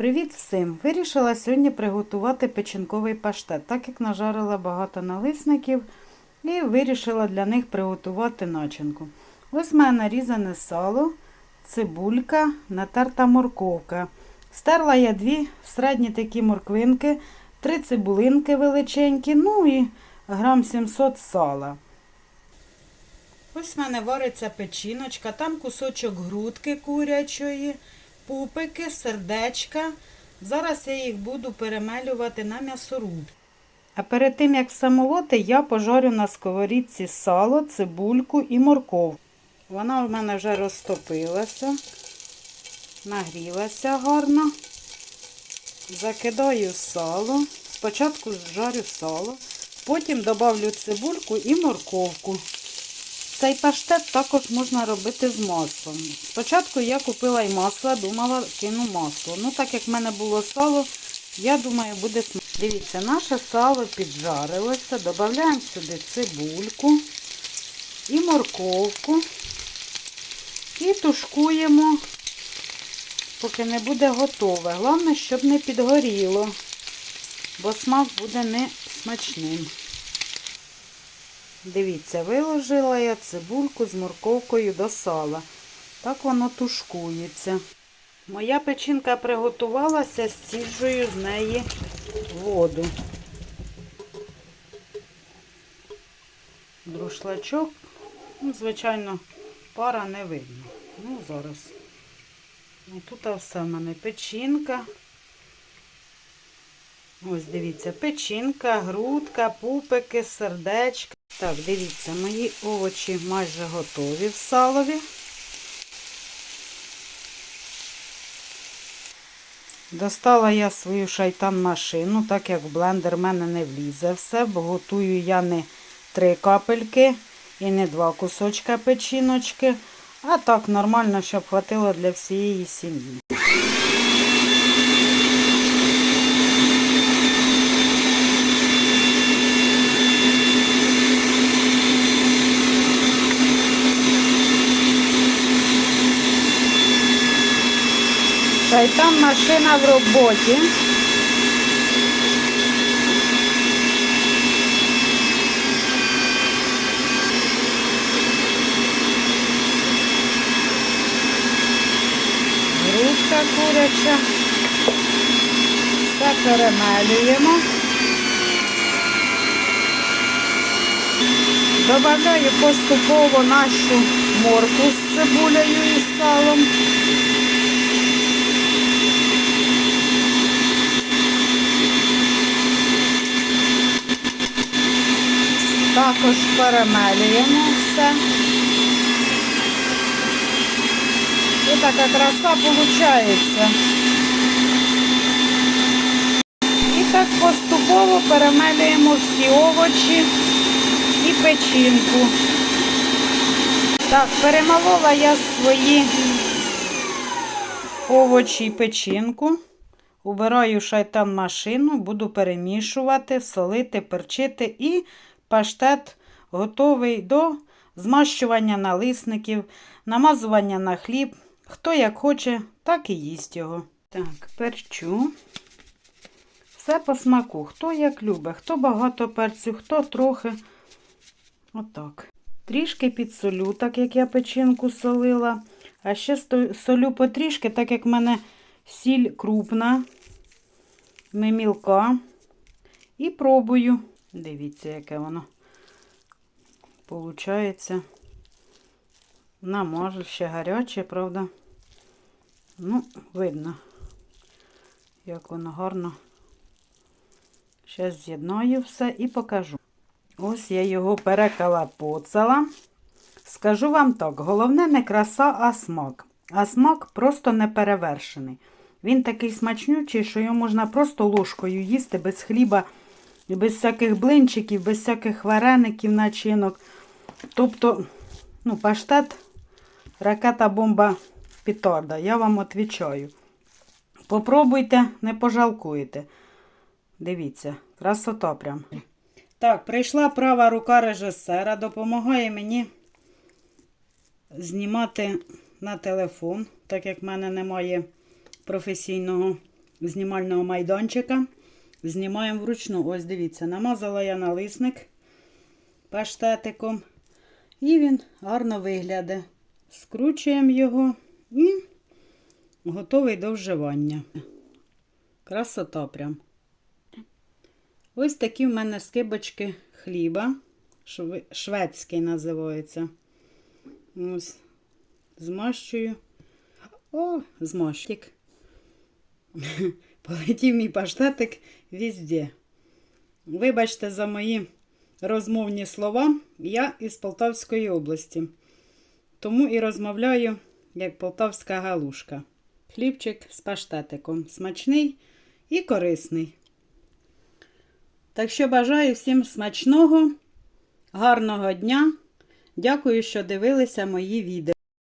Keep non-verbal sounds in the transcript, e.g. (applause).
Привіт всім! Вирішила сьогодні приготувати печінковий паштет, так як нажарила багато налисників і вирішила для них приготувати начинку. Ось в мене нарізане сало, цибулька, натерта морковка. Стерла я дві середні такі морквинки, три цибулинки величенькі, ну і грам 700 сала. Ось в мене вариться печіночка, там кусочок грудки курячої, пупики, сердечка. Зараз я їх буду перемелювати на м'ясоруб. А перед тим, як все молоти, я пожарю на сковорідці сало, цибульку і морковку. Вона в мене вже розтопилася, нагрілася гарно. Закидаю сало. Спочатку жарю сало, потім додавлю цибульку і морковку. Цей паштет також можна робити з маслом. Спочатку я купила і масло, думала, кину масло. Ну, так як в мене було сало, я думаю, буде смачно. Дивіться, наше сало піджарилося. Додаємо сюди цибульку і морковку. І тушкуємо, поки не буде готове. Головне, щоб не підгоріло, бо смак буде не смачним. Дивіться, виложила я цибульку з морковкою до сала. Так воно тушкується. Моя печінка приготувалася, стіжую з неї воду. Друшлачок, ну, звичайно, пара не видно. Ну, зараз. Ну, тут все в мене печінка. Ось дивіться, печінка, грудка, пупики, сердечка. Так, дивіться, мої овочі майже готові в салові. Достала я свою шайтан машину, так як в блендер в мене не влізе все, бо готую я не три капельки і не два кусочка печіночки, а так нормально, щоб хватило для всієї сім'ї. Шайтан машина в роботі. Грудка куряча. Все. Добавляю поступово нашу морку з цибулею і салом. Також перемелюємо все. І така краса виходить. І так поступово перемелюємо всі овочі і печінку. Так, перемолола я свої овочі і печінку. Убираю шайтан машину, буду перемішувати, солити, перчити і паштет готовий до змащування налисників, намазування на хліб. Хто як хоче, так і їсть його. Так, перчу. Все по смаку. Хто як любить, хто багато перцю, хто трохи. Отак. Трішки підсолю, так як я печінку солила. А ще солю потрішки, так як в мене сіль крупна, не мілка. І пробую. Дивіться, яке воно получається. Намажу ще гаряче, правда. Ну, видно, як воно гарно. Зараз з'єднаю все і покажу. Ось я його перекалапоцала. Скажу вам так, головне не краса, а смак. А смак просто не перевершений. Він такий смачнючий, що його можна просто ложкою їсти без хліба, без всяких блинчиків, без всяких вареників, начинок. Тобто, ну, паштет, ракета, бомба, петарда. Я вам відповідаю. Попробуйте, не пожалкуєте. Дивіться, красота прям. Так, прийшла права рука режисера, допомагає мені знімати на телефон, так як в мене немає професійного знімального майданчика. Знімаємо вручну. Ось дивіться, намазала я налисник паштетиком. І він гарно виглядає. Скручуємо його і готовий до вживання. Красота прям. Ось такі в мене скибочки хліба. Шве- Шведський називається. Ось. Змащую. О, змащик. (laughs) Полетів мій паштетик везде. Вибачте за мої розмовні слова. Я із Полтавської області. Тому і розмовляю як полтавська галушка. Хлібчик з паштетиком. Смачний і корисний. Так що бажаю всім смачного, гарного дня. Дякую, що дивилися мої відео.